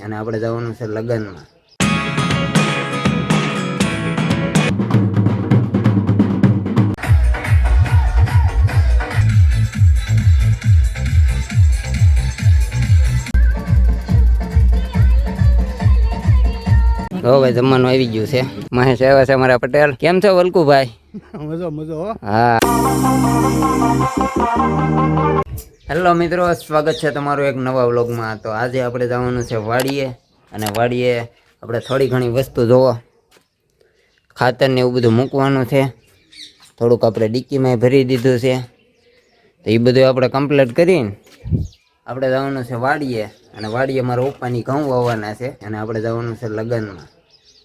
અને આપણે જવાનું છે લગ્નમાં. હો ભાઈ જમવાનું આવી ગયું છે. મહેશ આવ્યા છે અમારા પટેલ. કેમ છો વલકુભાઈ? મજો મજો હા. હેલો મિત્રો, સ્વાગત છે તમારું એક નવા વ્લોગમાં. તો આજે આપણે જવાનું છે વાડીએ અને વાડીએ આપણે થોડી ઘણી વસ્તુ જોવો. ખાતર ને એવું બધું મૂકવાનું છે. થોડુંક આપણે ડીકીમાં ભરી દીધું છે. તો એ બધું આપણે કમ્પ્લીટ કરીને આપણે જવાનું છે વાડીએ. અને વાડીએ મારા પપ્પાની ઘઉં વાવવાના છે અને આપણે જવાનું છે લગ્નમાં.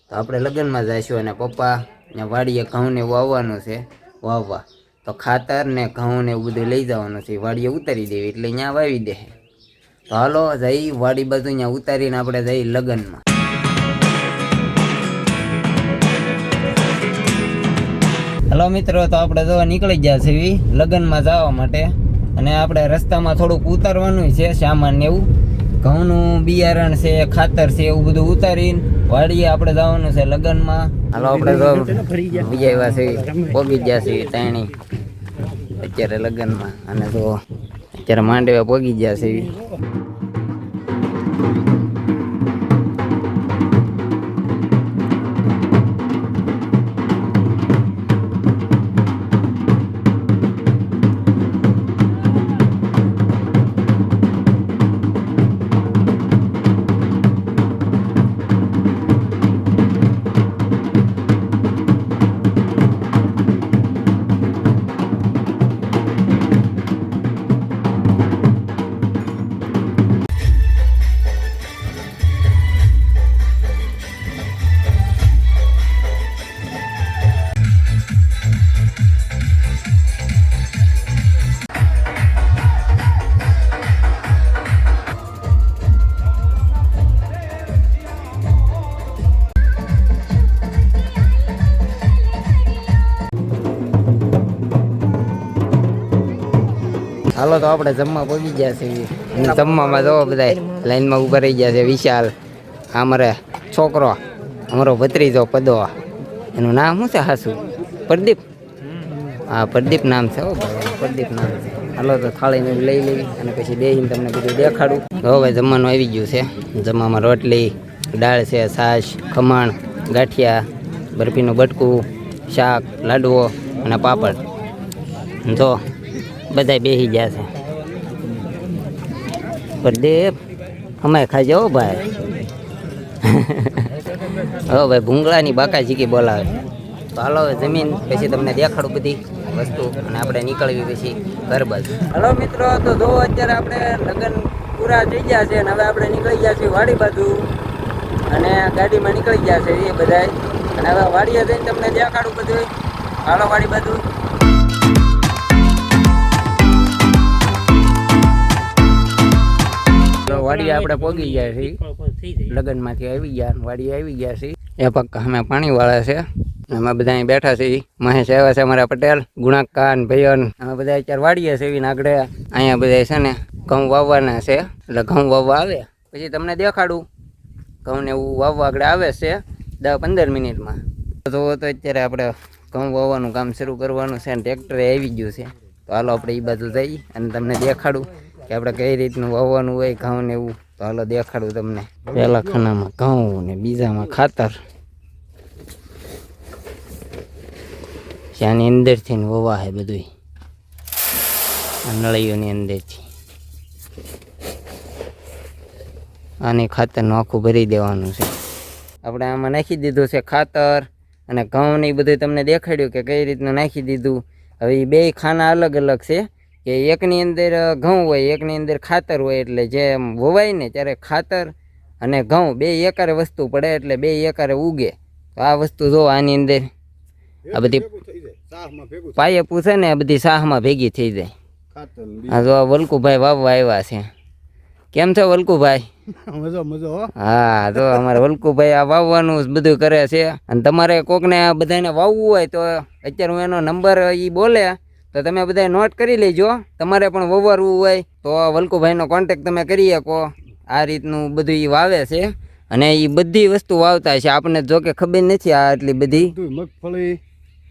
તો આપણે લગ્નમાં જઈશું અને પપ્પા ને વાડીએ ઘઉંને વાવવાનું છે વાવવા. તો ખાતર ને ઘઉં ને એવું બધું લઈ જવાનું છે. વાડીએ ઉતારી દેવી એટલે અહીંયા વાવી દે. તો હાલો, જઈ વાડી બાજુ અહીંયા ઉતારીને આપણે જઈ લગ્નમાં. હલો મિત્રો, તો આપણે જો નીકળી ગયા છે ઈ લગ્નમાં જવા માટે. અને આપણે રસ્તામાં થોડુંક ઉતારવાનું છે, સામાન એવું. ઘઉંનું બિયારણ છે, ખાતર છે, એવું બધું ઉતારીને વાડીએ આપણે જવાનું છે લગ્નમાં. હાલો આપણે તો બીજા એવા છે પોગી ગયા છે ત્રણેય. અત્યારે લગ્નમાં અને તો અત્યારે માંડવા પોગી ગયા છે. હાલો તો આપણે જમવા પહોંચી ગયા છે અને જમવામાં જો બધા લાઈનમાં ઊભા રહી ગયા છે વિશાલ, અમારે છોકરો, અમારો ભત્રીજો પદો. એનું નામ શું છે હાસુ? પ્રદીપ? હા, પ્રદીપ નામ છે હો પ્રદીપ નામ છે. હાલો તો થાળીને લઈ લેવી અને પછી બેસીને તમને બધું દેખાડું. હવે જમવાનું આવી ગયું છે. જમવામાં રોટલી, દાળ છે, છાશ, ખમણ, ગાંઠિયા, બરફીનું બટકું, શાક, લાડવો અને પાપડ. જો બધા બેસી ગયા છે. પ્રદીપ, અમે ખાઈ જાઓ ભાઈ. હો ભાઈ, ભૂંગળાની બાકા ચીકી બોલાવે. તો હાલો જમીન, પછી તમને દેખાડું બધી વસ્તુ અને આપણે નીકળવી પછી ઘર બાજુ. હલો મિત્રો, તો જો અત્યારે આપણે લગ્ન પૂરા થઈ ગયા છે અને હવે આપણે નીકળી ગયા છીએ વાડી બાજુ. અને ગાડીમાં નીકળી ગયા છે એ બધાય. અને હવે વાડીએ જઈને તમને દેખાડું બધું હાલો વાડી બાજુ. વાડી આપણે પોગી ગયા છીએ. લગ્નમાંથી આવી ગયા વાડી આવી ગયા છે એ પક્કા અમે પાણી વાળા છે. અમે બધા અહીં બેઠા છીએ. મહેશ આવ્યા છે અમારા પટેલ ગુણાકાન ભૈયન. અમે બધા અત્યારે વાડીએ છે એવી આગળ. અહીંયા બધા છે ને ઘઉં વાવવાના છે. એટલે ઘઉં વાવવા આવે. પછી તમને દેખાડું. ઘઉં ને એવું વાવવા આગળ આવે છે દસ પંદર મિનિટમાં. તો તો અત્યારે આપણે ઘઉં વાવવાનું કામ શરૂ કરવાનું છે અને ટ્રેક્ટરે આવી ગયું છે. તો હાલો આપણે એ બાજુ જઈએ અને તમને દેખાડું. કે આપણે કઈ રીતનું વાવવાનું હોય ઘઉં ને એવું તો હાલો દેખાડું તમને. પહેલા ખાનામાં ઘઉં ને બીજામાં ખાતર. ત્યાંની અંદરથી ને વવા છે બધું નળીઓની અંદરથી. આને ખાતરનું આખું ભરી દેવાનું છે. આપણે આમાં નાખી દીધું છે ખાતર અને ઘઉં ને એ બધું તમને દેખાડ્યું કે કઈ રીતનું નાખી દીધું. હવે એ બે ખાના અલગ અલગ છે. કે એકની અંદર ઘઉં હોય એકની અંદર ખાતર હોય એટલે જે આમ વવાય ને ત્યારે ખાતર અને ઘઉં બે એકારે વસ્તુ પડે એટલે બે એકારે ઉગે. તો આ વસ્તુ જો આની અંદર આ બધી પાયે પૂછે ને આ બધી શાહમાં ભેગી થઈ જાય. હા જો આ વલ્કુભાઈ વાવવા આવ્યા છે. કેમ છો વલ્કુભાઈ? મજો મજો હા. તો અમારે વલ્કુભાઈ આ વાવવાનું બધું કરે છે. અને તમારે કોકને આ બધાને વાવવું હોય તો અત્યારે હું એનો નંબર એ બોલે. તો તમે બધા નોટ કરી લેજો. તમારે પણ વવારવું હોય તો વલ્કુભાઈનો કોન્ટેક તમે કરી શકો. આ રીતનું બધું એ વાવે છે અને એ બધી વસ્તુ વાવતા છે. આપણને જો કે ખબર નથી આ આટલી બધી. મગફળી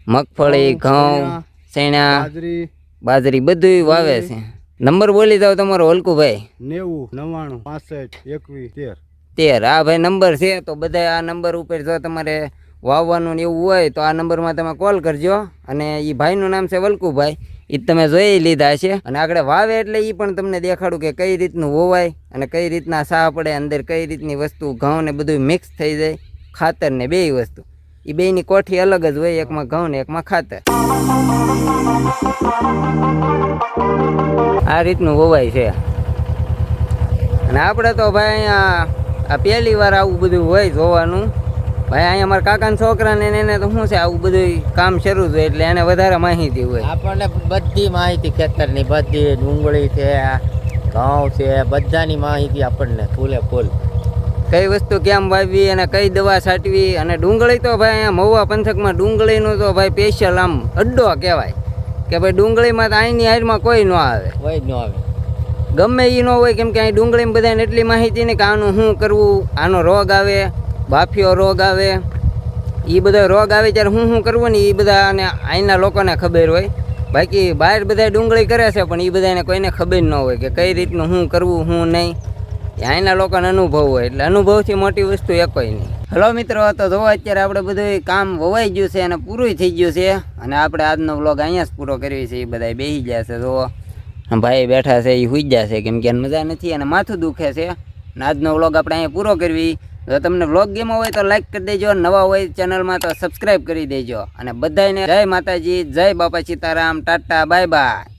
મગફળી ઘઉં ચણા, બાજરી. બાજરી બધું વાવે છે. નંબર બોલી દો તમારો હલકુભાઈ નેવું નવ્વાણું પાસઠ એકવીસ તેર. તેર. આ ભાઈ નંબર છે તો બધા આ નંબર ઉપર જો તમારે વાવવાનું ને એવું હોય તો આ નંબરમાં તમે કોલ કરજો. અને એ ભાઈનું નામ છે વલ્કુભાઈ. એ તમે જોઈ લીધા છે. અને આગળ વાવે એટલે એ પણ તમને દેખાડું કે કઈ રીતનું વવાય અને કઈ રીતના સાહ પડે અંદર, કઈ રીતની વસ્તુ, ઘઉં ને બધું મિક્સ થઈ જાય. ખાતર ને બેય વસ્તુ. એ બેયની કોઠી અલગ જ હોય, એકમાં ઘઉં ને એકમાં ખાતર. આ રીતનું વવાય છે. અને આપણે તો ભાઈ આ પહેલી વાર આવું બધું હોય જોવાનું. ભાઈ અહીંયા અમારા કાકાના છોકરાને ને એને તો શું છે આવું બધું કામ શરૂ થયું એટલે એને વધારે માહિતી હોય. આપણને બધી માહિતી ખેતરની બધી ડુંગળી છે ઘઉં છે બધાની માહિતી આપણને ફૂલે ફૂલ. કઈ વસ્તુ કેમ વાવવી અને કઈ દવા છાંટવી? અને ડુંગળી તો ભાઈ અહીંયા મહુવા પંથકમાં ડુંગળીનું તો ભાઈ સ્પેશિયલ આમ અડ્ડો કહેવાય. કે ભાઈ ડુંગળીમાં તો અહીંની હાઈડમાં કોઈ ન આવે. કોઈ જ ન આવે. ગમે એ ન હોય કેમ કે અહીં ડુંગળીમાં બધાને એટલી માહિતી ને કે આનું શું કરવું આનો રોગ આવે. બાફિયો રોગ આવે એ બધા રોગ આવે ત્યારે હું શું કરવું ને એ બધા અને અહીંના લોકોને ખબર હોય. બાકી બહાર બધા ડુંગળી કરે છે, પણ એ બધાને કોઈને ખબર ન હોય કે કઈ રીતનું શું કરવું શું નહીં. એ અહીંના લોકોને અનુભવ હોય, એટલે અનુભવથી મોટી વસ્તુ એ કોઈ નહીં. હલો મિત્રો, તો જો અત્યારે આપણે બધું કામ વવાઈ ગયું છે અને પૂરું થઈ ગયું છે, અને આપણે આજનો વ્લોગ અહીંયા જ પૂરો કરીએ છે એ બધા બેસી ગયા છે જો ભાઈ બેઠા છે એ હુઈ ગયા છે, કેમ કે મજા નથી અને માથું દુખે છે. અને આજનો વ્લોગ આપણે અહીંયા પૂરો કરવી. જો તમને વ્લોગ ગેમો હોય તો લાઈક કરી દેજો, નવા હોય ચેનલમાં તો સબસ્ક્રાઈબ કરી દેજો. અને બધાને જય માતાજી, જય બાપા સીતારામ, ટાટા, બાય બાય.